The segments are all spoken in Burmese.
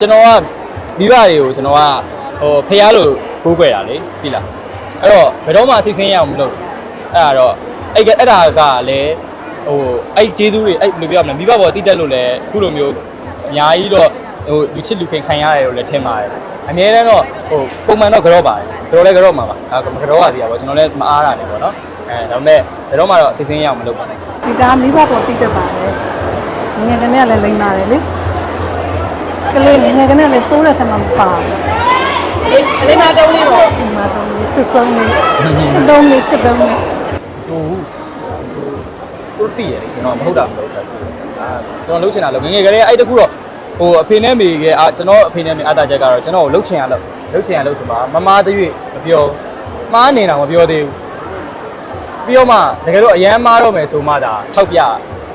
ကျွန်တော်ကမိဘတွေကိုကျွန်တော်ကဟိုဖះလို့ကိုးကွယ်တာလေပြီလားအဲ့တော့ဘယ်တော့မှအစိစင်းရအောင်မလုပ်အဲ့ဒါတော့အဲ့ကအဲ့ဒါကလည်းဟိုအဲ့ကျေးဇူးတွေအဲ့ဘယ်လိုပြောရမလဲမိဘဘောတိတက်လို့လည်းအခုလိုမျိုးအများကြီးတော့ဟိုလူချစ်လူခင်ခံရတယ်လို့လည်းထင်ပါတယ်အများတန်းတော့ဟိုပုံမှန်တော့ကြော့ပါတယ်ကြော့လဲကြော့မှာပါအဲကြော့ရသေးတာပေါ့ကျွန်တော်လည်းမအားတာနဲ့ပေါ့နော်အဲဒါပေမဲ့ဘယ်တော့မှတော့အစိစင်းရအောင်မလုပ်ပါနဲ့ဒီသားမိဘပေါ်တိတက်ပါတယ်ငယ်ကလေးကလည်းလိမ့်ပါတယ်လေက လေးငယ်ကလေးလည်းစိုးတဲ့ထက်မှမပါဘူးလေးလေးမတုံးလေးပေါ့ဒီမှာတော့ချစ်ဆုံးလေးချစ်တုံးလေးချစ်တုံးလေးဟိုသူတည်ရတယ်ကျွန်တော်မဟုတ်တာမဟုတ်စားဘူးအာကျွန်တော်လှုပ်ချင်တာလို့ငယ်ငယ်ကလေးအဲ့တခုတော့ဟိုအဖေနဲ့မေကအာကျွန်တော်အဖေနဲ့မေအတာချက်ကတော့ကျွန်တော်ကိုလှုပ်ချင်ရလို့လှုပ်ချင်ရလို့ဆိုပါမမားတရွေ့မပြောမားနေတာမပြောသေးဘူးပြီးတော့မှတကယ်တော့အရန်မားတော့မယ်ဆိုမှဒါထောက်ပြ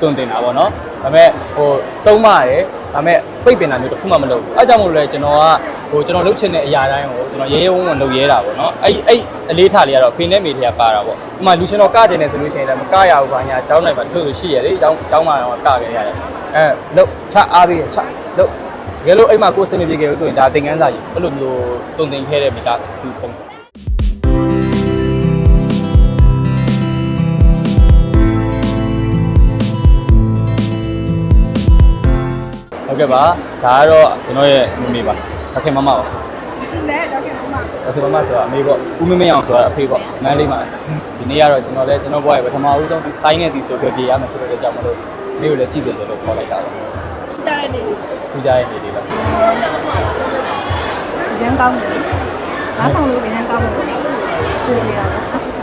တွင်တင်တာပေါ့နော်ဒါပေမဲ့ဟိုစုံမရတယ် ဒါပေမဲ့ပိတ်ပင်တာမျိုးတစ်ခုမှမလုပ်ဘူးအဲကြောင့်မို့လို့လဲကျွန်တော်ကဟိုကျွန်တော်လှုပ်ချင်တဲ့အရာတိုင်းကိုကျွန်တော်ရဲရဲဝံ့ဝံ့လုပ်ရဲတာပေါ့နော်အဲ့အဲ့အလေးထားလေးကတော့ဖေနဲ့မေတွေကပါတာပေါ့ဥပမာလူရှင်တော်ကကျင်နေဆိုလို့ရှိရင်လည်းမကရဘူးဘာညာအကြောင်းနိုင်ပါတချို့ဆိုရှိရလေအကြောင်းအကြောင်းမှတော့ကခဲ့ရတယ်အဲလှုပ်ချအားပြီးချလှုပ်တကယ်လို့အဲ့မှာကိုယ်စင်မပြေခဲ့လို့ဆိုရင်ဒါသင်ခန်းစာကြီးအဲ့လိုမျိုးတုံတင်ခဲ့တဲ့မိသားစုပုံစံ ဟုတ်ကဲ့ပါဒါကတော့ကျွန်တော်ရဲ့မမေပါတခင်မမပါဒီနဲ့တော့ခင်ဗျာတခင်မမဆိုတာအမေပေါ့ဦးမင်းမင်းအောင်ဆိုတာအဖေပေါ့မန်းလေးမှာဒီနေ့ကတော့ကျွန်တော်လည်းကျွန်တော်ဘွားရဲ့ပထမဦးဆုံးဒီစိုင်းနဲ့ဒီဆိုပြပြရမယ်ဖြစ်တဲ့ကြောင့်မလို့နေ့ကိုလည်းကြည့်စေတယ်လို့ခေါ်လိုက်တာပါကြားရနေလေထူးခြားရဲ့နေ့လေးပါရန်ကောင်းတယ်နားထောင်လို့ရန်ကောင်းတယ်ဆိုရရ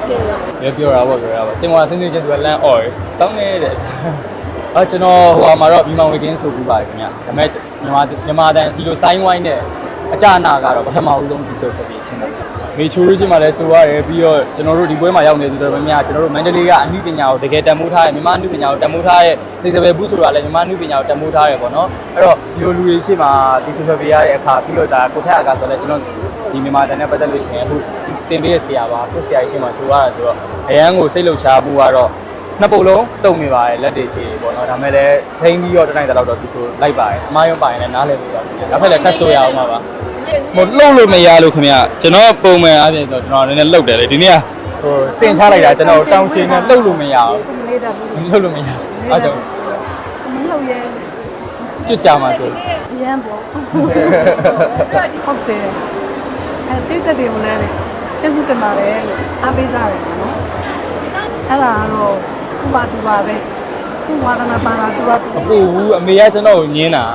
တယ်ပြောပြောတာပေါ့ပြောတာပေါ့စင်ဝါစင်းစင်းချင်းသူကလမ်းအော်တောင်းနေတဲ့ အာကျွန်တော်ဟိုမှာတော့မိမောင်ဝေကင်းဆိုပြီးပါတယ်ခင်ဗျာဒါပေမဲ့မြန်မာမြန်မာတန်စီလိုဆိုင်းဝိုင်းနဲ့အကြအနာကတော့ပထမဦးဆုံးဒီဆိုပြပြရှင်းတယ်မေချူရူးချင်းမှာလည်းဆိုရတယ်ပြီးတော့ကျွန်တော်တို့ဒီပွဲမှာရောက်နေသူတော်များများကျွန်တော်တို့မန္တလေးကအမှုပညာကိုတကယ်တန်ဖိုးထားတယ်မြန်မာအမှုပညာကိုတန်ဖိုးထားတဲ့စိတ်စပယ်ဘူးဆိုတာလည်းမြန်မာအမှုပညာကိုတန်ဖိုးထားတယ်ပေါ့နော်အဲ့တော့ဒီလိုလူတွေရှိမှဒီဆိုပြရတဲ့အခါပြီးတော့ဒါကိုထက်အကာဆိုလည်းကျွန်တော်ဒီမြန်မာတန်နဲ့ပတ်သက်လို့ရှိရင်အခုတင်ပေးရဆရာပါကိုဆရာကြီးရှိမှဆိုရတာဆိုတော့အရန်ကိုစိတ်လှုပ်ရှားမှုကတော့ နှစ်ပုတ်လုံးတုံနေပါတယ်လက်တွေချေပေါ့နော်ဒါမဲ့လည်းထိန်းပြီးတော့တနိုင်တလောက်တော့ဒီဆိုလိုက်ပါတယ်အမားရုံးပါရင်လည်းနားလည်ပြီးပါခင်ဗျာနောက်ဖက်လည်းထပ်ဆိုရအောင်ပါပါမလှုပ်လို့မရလို့ခင်ဗျာကျွန်တော်ပုံမှန်အပြင်ဆိုကျွန်တော်နည်းနည်းလှုပ်တယ်လေဒီနေ့ကဟိုစင်ချလိုက်တာကျွန်တော်တောင်းရှင်နဲ့လှုပ်လို့မရအောင်မလေးတာဘူးလှုပ်လို့မရအောင်အဲကြောင့်မလုပ်ရဲကျွတ်ကြမှာဆိုရန်ပေါ့ဟုတ်တယ်အဲပိတ်သက်တယ်မလဲလေကျေးဇူးတင်ပါတယ်လို့အားပေးကြတယ်နော်အဲ့ဒါကတော့ သူ့ဘာသူပါပဲသူ့ဝါဒနာပါတာသူ့ဘာသူအပူဘူးအမေကကျွန်တော်ကိုညင်းတာ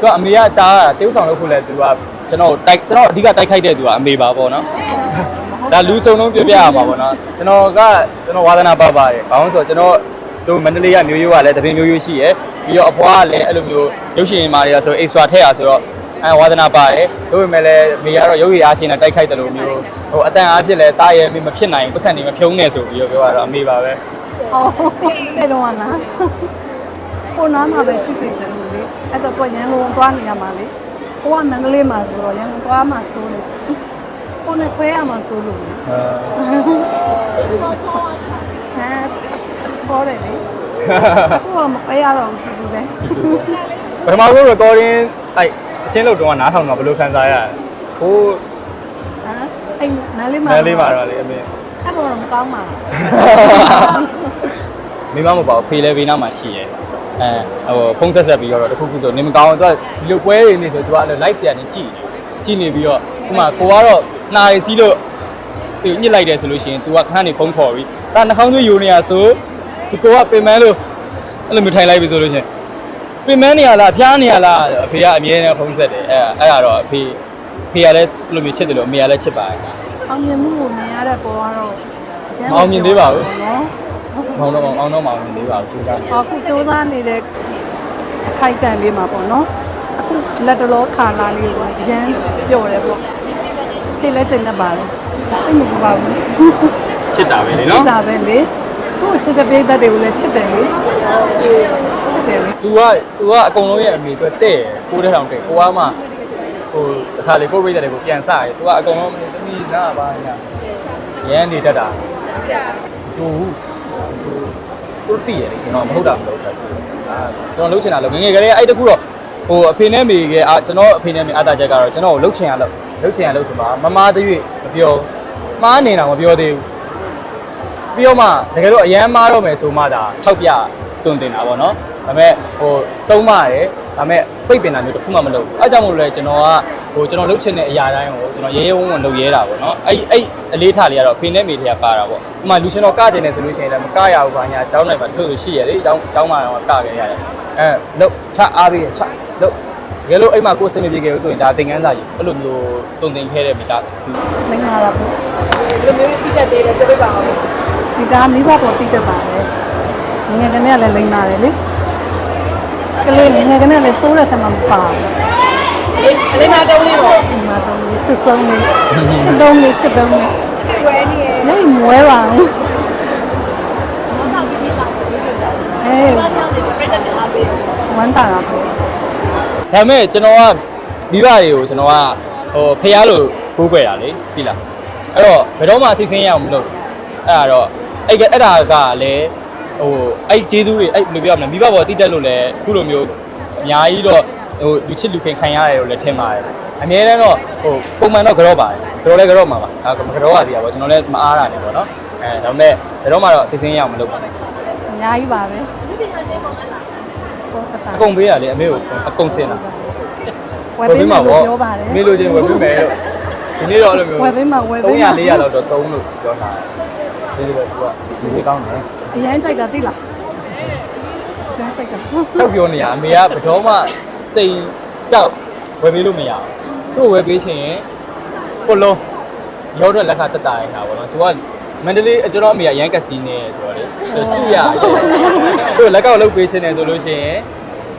သူကအမေကတားတေးဥဆောင်လုပ်ဖို့လဲသူကကျွန်တော်တိုက်ကျွန်တော်အဓိကတိုက်ခိုက်တဲ့သူကအမေပါပေါ့နော်ဒါလူစုံလုံးပြောပြရမှာပေါ့နော်ကျွန်တော်ကကျွန်တော်ဝါသနာပါပါတယ်ဘာလို့ဆိုတော့ကျွန်တော်တို့မန္တလေးကမျိုးရိုးကလည်းတပင်းမျိုးရိုးရှိရယ်ပြီးတော့အဖွားကလည်းအဲ့လိုမျိုးရုပ်ရှင်မာတွေကဆို extra ထည့်ရဆိုတော့အဲဝါသနာပါတယ်တို့ပေမဲ့လည်းမေကတော့ရုပ်ရည်အားဖြင့်လည်းတိုက်ခိုက်တယ်လို့မျိုးဟိုအတန်အားဖြင့်လည်းတားရဲ့မဖြစ်နိုင်ပတ်စံနေမဖြုံးနေဆိုပြီးတော့ပြောရတော့အမေပါပဲ ဟုတ်အဲ့တော့လားကိုနားမှာပဲရှိသေးတယ်လို့လေအဲ့တော့သူကရန်ကုန်သွားနေရမှာလေကိုကမန္တလေးမှာဆိုတော့ရန်ကုန်သွားမှာဆိုလို့ကိုနဲ့ခွဲရမှာဆိုလို့လေအဲဟမ်ချောတယ်လေအခုကမခွဲရတော့ဘူးတူတူပဲပထမဆုံး recording အဲ့အရှင်းလို့တော့နားထောင်တော့ဘယ်လိုခံစားရလဲဟိုးဟမ်အဲ့နားလေးမှာနဲလေးမှာတော့လေအမေအဲ့တော့မကောင်းပါ မိမမပေါ့ဖေးလဲဘေးနားမှာရှိရဲအဲဟိုဖုန်းဆက်ဆက်ပြီးတော့တခုခုဆိုနေမကောင်းတော့ဒီလိုပွဲတွေနေဆိုသူကအဲ့ live ပြန်နေကြည့်ကြည့်နေပြီးတော့ဥမာကိုကတော့နှာရည်စီးလို့ညစ်လိုက်တယ်ဆိုလို့ရှိရင် तू ကခဏနေဖုန်းခေါ်ပြီးဒါနှာခေါင်းသွေးယိုနေရဆိုဒီကိုကပင်မန်းလို့အဲ့လိုမျိုးထိုင်လိုက်ပြီဆိုလို့ရှိရင်ပင်မန်းနေရလားဖျားနေရလားအဖေကအမြဲတမ်းဖုန်းဆက်တယ်အဲအဲ့ဒါတော့အဖေဖေကလည်းအဲ့လိုမျိုးချစ်တယ်လို့အမေကလည်းချစ်ပါတယ်အောင်မြင်မှုကိုမြင်ရတဲ့ပေါ်ကတော့မအောင်မြင်သေးပါဘူးနော် မောင်တော့မောင်တော့မောင်မြင်သေးပါဘူးကြိုးစားနေ အခုစူးစမ်းနေတဲ့အခိုက်အတန့်လေးမှာပေါ့နော်အခုလက်တလောခါလာလေးကိုရမ်းပျော်တယ်ပေါ့ခြေလက်ချိန်နဲ့ပါတယ်စိတ်မပူပါဘူး ချစ်တာပဲလေ ချစ် နော် တာပဲလေသူ့ကိုချစ်တဲ့ပိသက်တွေကိုလည်းချစ်တယ်လေချစ်တယ်လေ तू က तू ကအကုန်လုံးရဲ့အမေအတွက်တဲ့ကိုးတဲ့ထောင်တဲ့ကိုကမှဟိုတစ်ခါလေကိုပြိတ္တတွေကိုပြန်စရဲ तू ကအကုန်လုံးသမီးနာပါညာရမ်းနေတတ်တာသူ သူတည်ရတယ်ကျွန်တော်မဟုတ်တာမဟုတ်စားဘူးအာကျွန်တော်လှုပ်ချင်တာလို့ငယ်ငယ်ကလေးအဲ့တခုတော့ဟဟိုအဖေနဲ့မိကအာကျွန်တော်အဖေနဲ့မိအတာချက်ကတော့ကျွန်တော်ကိုလှုပ်ချင်ရလှုပ်လှုပ်ချင်ရလှုပ်ဆိုပါမမားသေး၍မပြောမှားနေတာမပြောသေးဘူးပြီးတော့မှတကယ်လို့အရန်မားတော့မယ်ဆိုမှဒါထောက်ပြ တွန်တင်တာပေါ့နော်ဒါပေမဲ့ဟိုဆုံးမရတယ်ဒါပေမဲ့ပိတ်ပင်တာမျိုးတစ်ခုမှမလုပ်ဘူးအဲကြောင့်မို့လို့လဲကျွန်တော်ကဟိုကျွန်တော်လုပ်ချင်တဲ့အရာတိုင်းကိုကျွန်တော်ရဲရဲဝံ့ဝံ့လုပ်ရဲတာပေါ့နော်အဲ့အဲ့အလေးထားလေးကတော့ဖေနဲ့မေတွေကပါတာပေါ့ဥပမာလူရှင်တော်ကကျင်နေဆိုလို့ရှိရင်လည်းမကရဘူးဘာညာကျောင်းနိုင်မှာတချို့ဆိုရှိရလေကျောင်းကျောင်းမှာတော့ကခဲ့ရတယ်အဲလုပ်ချအားပေးချလုပ်တကယ်လို့အိမ်မှာကိုယ်စင်မပြေခဲ့လို့ဆိုရင်ဒါသင်ခန်းစာကြီးအဲ့လိုမျိုးတုံတင်ခဲ့တဲ့မိသားစုမင်္ဂလာပါဘုရားဒီလိုမျိုးတိတက်သေးတယ်တပိတ်ပါအောင်ဒီကမိဘပေါ်တိတက်ပါတယ် ငငယ်ကနေကလည်းလိမ့်လာတယ်လေကလေးငငယ်ကနေလည်းစိုးတဲ့ထက်မှမပါဘူးအေးအလေးမတုံးလေးပေါ့ဒီမှာတော့ချစ်ဆုံးလေးချစ်တုံးလေးချစ်တုံးလေးဝဲနေရဲ့နေမွဲပါဘူးအေးပြတ်တက်အားပေးဝမ်းတာတာပေါ့ဒါပေမဲ့ကျွန်တော်ကမိဘတွေကိုကျွန်တော်ကဟိုဖះလို့ကိုးကွယ်တာလေပြီလားအဲ့တော့ဘယ်တော့မှအစီအစဉ်ရအောင်မလုပ်ဘူးအဲ့ဒါတော့အဲ့ကအဲ့ဒါကလည်း ဟိုအဲ့ဂျေဇူးတွေအဲ့ဘယ်လိုပြောရမလဲမိဘဘောတိတက်လို့လည်းအခုလိုမျိုးအများကြီးတော့ဟိုလူချစ်လူခင်ခံရတယ်လို့လည်းထင်ပါတယ်အများတန်းတော့ဟိုပုံမှန်တော့ကြော့ပါတယ်ကြော့လဲကြော့မှာပါအဲကြော့ရသေးတာပေါ့ကျွန်တော်လည်းမအားတာနေပေါ့နော်အဲဒါပေမဲ့ဘယ်တော့မှတော့အစီအစဉ်ရအောင်မလုပ်ပါနဲ့အများကြီးပါပဲပေါ့အတာအကုန်ပေးရလေအမေကိုအကုန်စင်တာဝယ်ပေးမှာလို့ပြောပါတယ်မေးလို့ချင်းဝယ်ပေးမယ်လို့ဒီနေ့တော့အဲ့လိုမျိုးဝယ်ပေးမှာဝယ်ပေးမှာ300 400လောက်တော့သုံးလို့ပြောထားတယ်ကျေးဇူးပဲသူကဒီလေးကောင်းတယ် အရန်ကြိုက်တာသိလားအရန်ကြိုက်တာရှောက်ပြောနေရအမေကဘယ်တော့မှစိန်ကြောက်ဝယ်ပေးလို့မရဘူးသူ့ကိုဝယ်ပေးချင်ရင်ကိုလုံးရောက်တော့လက်ခတက်တာရတာပေါ့နော်သူကမန္တလေးကျွန်တော်အမေကရန်ကစီနေဆိုတော့လေသူစုရသူလက်ကောက်လုပ်ပေးချင်တယ်ဆိုလို့ရှိရင်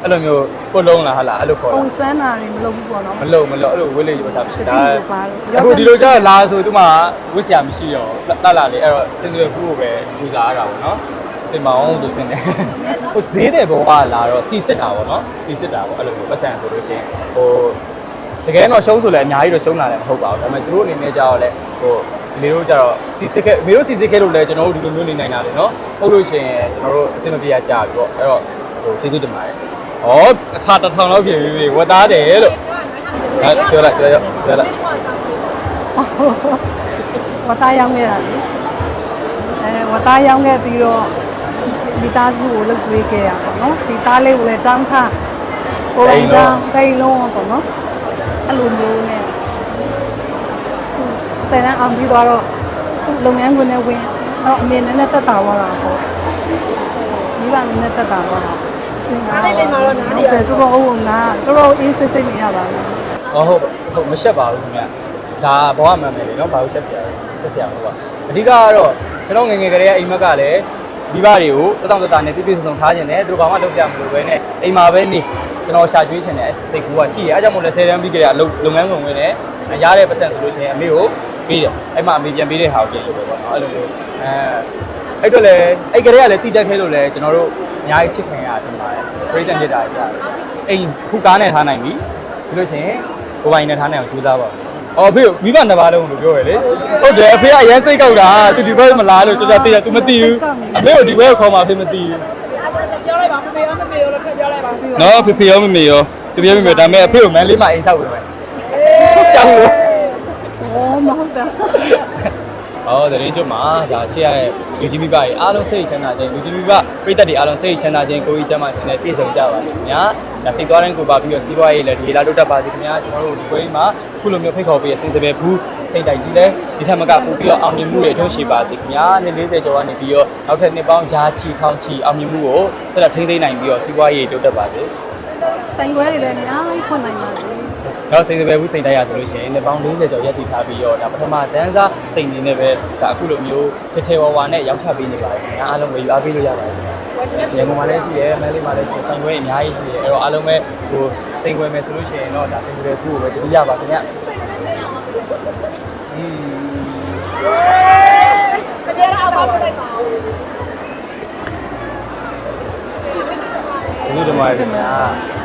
အဲ့လိုမျိုးကိုလုံးလားဟာလားအဲ့လိုခေါ်ပုံတာစမ်းတာတွေမလုပ်ဘူးပေါ့နော်မလုံမလုံအဲ့လိုဝေးလေးရောထားဖြစ်တတိကိုပါလို့အခုဒီလိုကျတော့လာဆိုသူမှဝစ်စရာမရှိတော့လှလှလေးအဲ့တော့စင်စယ်ဖူးကိုပဲပူစားရတာပေါ့နော်စင်မအောင်ဆိုစင်တယ်ဟိုဈေးတဲ့ဘဝလာတော့စီစစ်တာပေါ့နော်စီစစ်တာပေါ့အဲ့လိုမျိုးပတ်စံဆိုလို့ရှိရင်ဟိုတကယ်တော့ရှုံးဆိုလည်းအများကြီးတော့ရှုံးလာတယ်မဟုတ်ပါဘူးဒါပေမဲ့သူတို့အနေနဲ့ကျတော့လေဟိုမေတို့ကျတော့စီစစ်ခဲ့မေတို့စီစစ်ခဲ့လို့လည်းကျွန်တော်တို့ဒီလိုမျိုးနေနိုင်တာလေနော်ဟုတ်လို့ရှိရင်ကျွန်တော်တို့အဆင်မပြေရကြပြီပေါ့အဲ့တော့ဟိုကျေးဇူးတင်ပါတယ် ဟောအခါတစ်ထောင်လောက်ပြင်ပြီးပြီဝတ်သားတယ်လို့ဟာပြောလိုက်ပြောလိုက်ပြောလိုက်ဝတ်သားရောင်းခဲ့တာလေအဲဝတ်သားရောင်းခဲ့ပြီးတော့မိသားစုကိုလှုပ်သွေးခဲ့ရပါတော့ဒီသားလေးကိုလည်းចောင်းခကိုယ်ပိုင်ចောင်းတိတ်လုံးပေါ့နော်အဲ့လိုမျိုးနဲ့သူဆယ်တန်းအောင်ပြီးသွားတော့သူလုပ်ငန်းခွင်နဲ့ဝင်တော့အမေနဲ့နဲ့တက်တာသွားတာပေါ့မိဘနဲ့နဲ့တက်တာသွားတာ အရှင်ကဟုတ်တယ်တော်တော်အုံနာတော်တော်အေးစိတ်စိတ်နေရပါဘူးဟောဟုတ်ဟုတ်မရှက်ပါဘူးခင်ဗျဒါဘဝမှန်မယ်လေနော်ဘာလို့ရှက်စရာလဲရှက်စရာမဟုတ်ပါအဓိကကတော့ကျွန်တော်ငယ်ငယ်ကလေးကအိမ်မက်ကလည်းမိဘတွေကိုတတောင်တတာနဲ့ပြည့်ပြည့်စုံစုံထားခြင်းနဲ့သူတို့ဘာမှလုပ်စရာမလိုပဲနဲ့အိမ်မှာပဲနေကျွန်တော်ရှာကျွေးခြင်းနဲ့စိတ်ကူကရှိရအဲကြောင့်မို့လဲဆယ်တန်းပြီးကြတဲ့အလုပ်လုပ်ငန်းဝင်ဝင်နဲ့ရတဲ့ပတ်စံဆိုလို့ရှိရင်အမေကိုပေးတယ်အဲ့မှာအမေပြန်ပေးတဲ့ဟာကိုပြန်ယူပဲပေါ့နော်အဲ့လိုမျိုးအဲ အဲ့တော့လေအဲ့ကလေးကလည်းတိတက်ခဲလို့လဲကျွန်တော်တို့အများကြီးချစ်ခင်ရတာတင်ပါတယ်ပြိတ္တမြတ်တာကြီးရတယ်အိမ်ခုကားနဲ့ထားနိုင်ပြီပြီးလို့ရှိရင်ကိုယ်ပိုင်နဲ့ထားနိုင်အောင်ကြိုးစားပါဦး။အော်အဖေမိဘနှစ်ပါးလုံးလို့ပြောရလေ။ဟုတ်တယ်အဖေကအရင်စိတ်ကောက်တာ။ तू ဒီဘက်မလားလို့ကြောက်ကြောက်သိတယ် तू မသိဘူး။အဖေကိုဒီဘက်ကိုခေါ်มาအဖေမသိဘူး ပြောလိုက်ပါမမေရောမမေရောလို့ထပ်ပြောလိုက်ပါစီ ။နော်ဖေဖေရောမမေရောတပြည့်မမေဒါပေမဲ့အဖေကိုမန်းလေးမှာအိမ်ဆောက်ဝင်မယ်။ကြောက်လို့ ဩမဟုတ်တာ ။ အော်တရင်ကျွတ်မှာဒါချစ်ရတဲ့လူကြီးမိဘတွေအားလုံးစိတ်ချမ်းသာခြင်းလူကြီးမိဘပြိတ္တတွေအားလုံးစိတ်ချမ်းသာခြင်းကိုယ်ကြီးချမ်းသာခြင်းနဲ့ပြည့်စုံကြပါလိမ့်ခင်ဗျာ။ဒါစိတ်သွားတိုင်းကိုပါပြီးတော့စီးပွားရေးလည်းဒီလာတိုးတက်ပါစေခင်ဗျာ။ကျွန်တော်တို့ဒီပွဲမှာခုလိုမျိုးဖိတ်ခေါ်ပေးရစိတ်စပယ်ဘူးစိတ်တိုက်ကြီးလဲဒီချက်မကပို့ပြီးတော့အောင်မြင်မှုတွေအတွင်းရှိပါစေခင်ဗျာ။နှစ်40ကျော်ကနေပြီးတော့နောက်ထပ်နှစ်ပေါင်းရာချီထောင်ချီအောင်မြင်မှုကိုဆက်လက်ထိန်းသိမ်းနိုင်ပြီးတော့စီးပွားရေးတိုးတက်ပါစေ။ဆိုင်ခွဲတွေလည်းအများကြီးဖွင့်နိုင်ပါစေ တော့စိတ်စပယ်ဘူးစိတ်တိုက်ရဆိုလို့ရှိရင်နှစ်ပေါင်း40ကျော်ရက်တည်ထားပြီးတော့ဒါပထမတန်းစားစိတ်နေနဲ့ပဲဒါအခုလိုမျိုးဖထေဝါဝါနဲ့ရောက်ချပေးနေပါတယ်ခင်ဗျာအားလုံးပဲယူအားပေးလို့ရပါတယ်ခင်ဗျာဝါကျတဲ့ရန်ကုန်မှာလည်းရှိတယ်မန္တလေးမှာလည်းရှိတယ်ဆိုင်ခွဲအများကြီးရှိတယ်အဲ့တော့အားလုံးပဲဟိုစိတ်ခွဲမယ်ဆိုလို့ရှိရင်တော့ဒါစိတ်ခွဲခုကိုပဲတတိယပါခင်ဗျာอืมပြရအောင်ပါလိုက်ပါကျေးဇူးတင်ပါတယ်ခင်ဗျာ